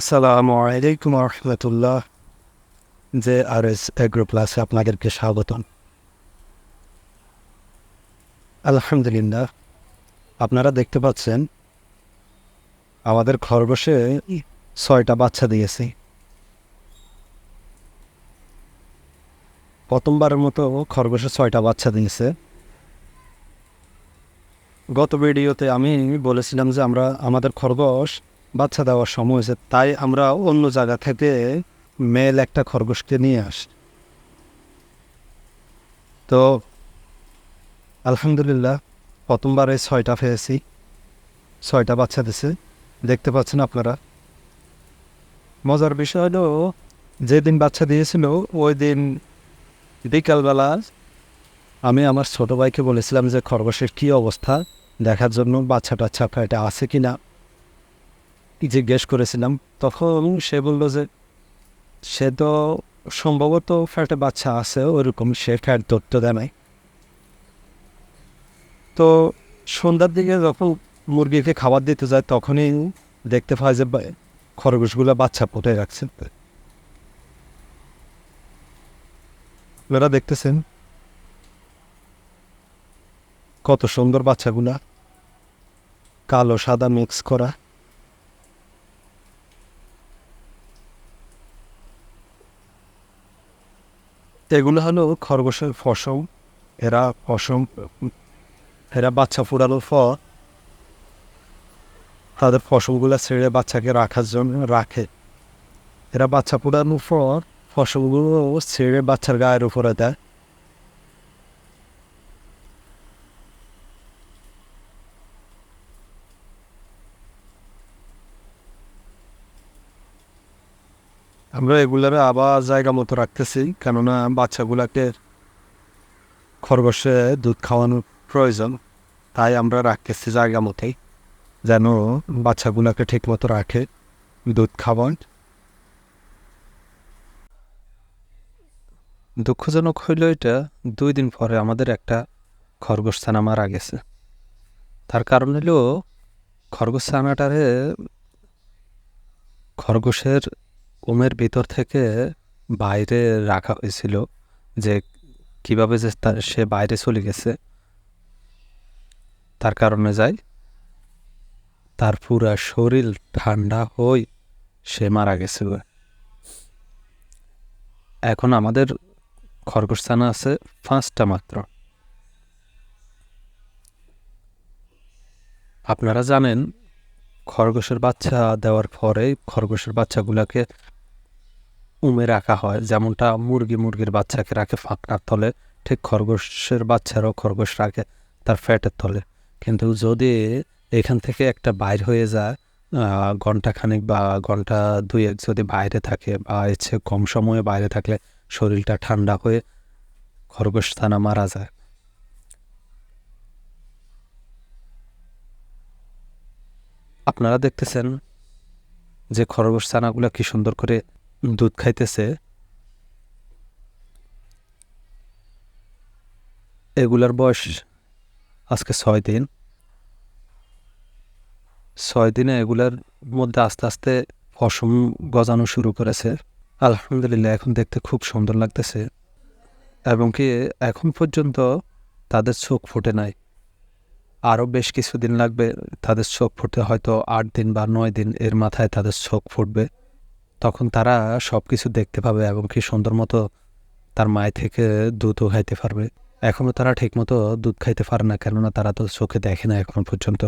আসসালামু আলাইকুম রহমতুল্লাহ যে আর এস এগ্রো প্লাসে আপনাদেরকে স্বাগতম আলহামদুলিল্লাহ আপনারা দেখতে পাচ্ছেন, আমাদের খরগোশে ছয়টা বাচ্চা দিয়েছি। প্রথমবারের মতো খরগোশে ছয়টা বাচ্চা দিয়েছে। গত ভিডিওতে আমি বলেছিলাম যে আমরা, আমাদের খরগোশ বাচ্চা দেওয়ার সময় হয়েছে তাই আমরা অন্য জায়গা থেকে মেল একটা খরগোশকে নিয়ে আসি। তো আলহামদুলিল্লাহ, প্রথমবারে ছয়টা পেয়েছি। ছয়টা বাচ্চা দিছে। দেখতে পাচ্ছেন আপনারা। মজার বিষয় হলো, যেদিন বাচ্চা দিয়েছিল, ওই দিন বিকালবেলা আমি আমার ছোটো ভাইকে বলেছিলাম যে, খরগোশের কী অবস্থা? দেখার জন্য বাচ্চা টাচ্চা এটা আছে কি না জিজ্ঞেস করেছিলাম, তখন সে বলল যে, সে তো সম্ভবত ফ্যাটে বাচ্চা আছে, ওরকম সে ফ্যাট ধরতে দেয় নাই। তো সন্ধ্যার দিকে যখন মুরগিকে খাবার দিতে যায়, তখনই দেখতে পায় যে খরগোশগুলো বাচ্চা ফুটে রাখছে। আপনারা দেখতেছেন কত সুন্দর বাচ্চাগুলা, কালো সাদা মিক্স করা। এগুলো হলো খরগোশের ফসম এরা ফসম এরা বাচ্চা ফুরানোর পর তাদের ফসলগুলো ছেড়ে বাচ্চাকে রাখার জন্য রাখে। এরা বাচ্চা ফুরানোর পর ফসলগুলো ছেড়ে বাচ্চার গায়ের উপরে দেয়। আমরা এগুলার আবার জায়গা মতো রাখতেছি, কেননা বাচ্চাগুলাকে খরগোশে দুধ খাওয়ানোর প্রয়োজন, তাই আমরা রাখতেছি জায়গা মতোই, যেন বাচ্চাগুলাকে ঠিক মতো রাখে দুধ খাওয়ান দুঃখজনক হইল এটা, দুই দিন পরে আমাদের একটা খরগোশ ছানা মারা গেছে। তার কারণ হলো খরগোশ ছানাটারে খরগোশের ওমের ভিতর থেকে বাইরে রাখা হয়েছিল যে কীভাবে যে তা- সে বাইরে চলে গেছে, তার কারণে যাই, তার পুরা শরীর ঠান্ডা হই সে মারা গেছে। এখন আমাদের খরগোশ ছানা আছে পাঁচটা মাত্র। আপনারা জানেন খরগোশের বাচ্চা দেওয়ার পরে খরগোশের বাচ্চাগুলোকে উমে রাখা হয়। যেমনটা মুরগি মুরগির বাচ্চাকে রাখে ফাঁকনার তলে, ঠিক খরগোশের বাচ্চারও খরগোশ রাখে তার ফ্যাটের তলে। কিন্তু যদি এখান থেকে একটা বাইর হয়ে যায় ঘন্টাখানেক বা ঘণ্টা দুয়েক যদি বাইরে থাকে বা ইচ্ছে কম সময়ে বাইরে থাকলে শরীরটা ঠান্ডা হয়ে খরগোশ থানা মারা যায়। আপনারা দেখতেছেন যে খরগোশ ছানাগুলো কি সুন্দর করে দুধ খাইতেছে? এগুলার বয়স আজকে ছয় দিন। ছয় দিনে এগুলার মধ্যে আস্তে আস্তে পশম গজানো শুরু করেছে। আলহামদুলিল্লাহ, এখন দেখতে খুব সুন্দর লাগতেছে। এবং কি এখন পর্যন্ত তাদের চোখ ফুটে নাই। আরও বেশ কিছুদিন লাগবে তাদের চোখ ফুটতে, হয়তো আট দিন বা নয় দিন এর মাথায় তাদের চোখ ফুটবে। তখন তারা সব কিছু দেখতে পাবে এবং কি সুন্দর মতো তার মায়ের থেকে দুধও খাইতে পারবে। এখনও তারা ঠিকমতো দুধ খাইতে পারে না, কেননা তারা তো চোখে দেখে না এখন পর্যন্ত।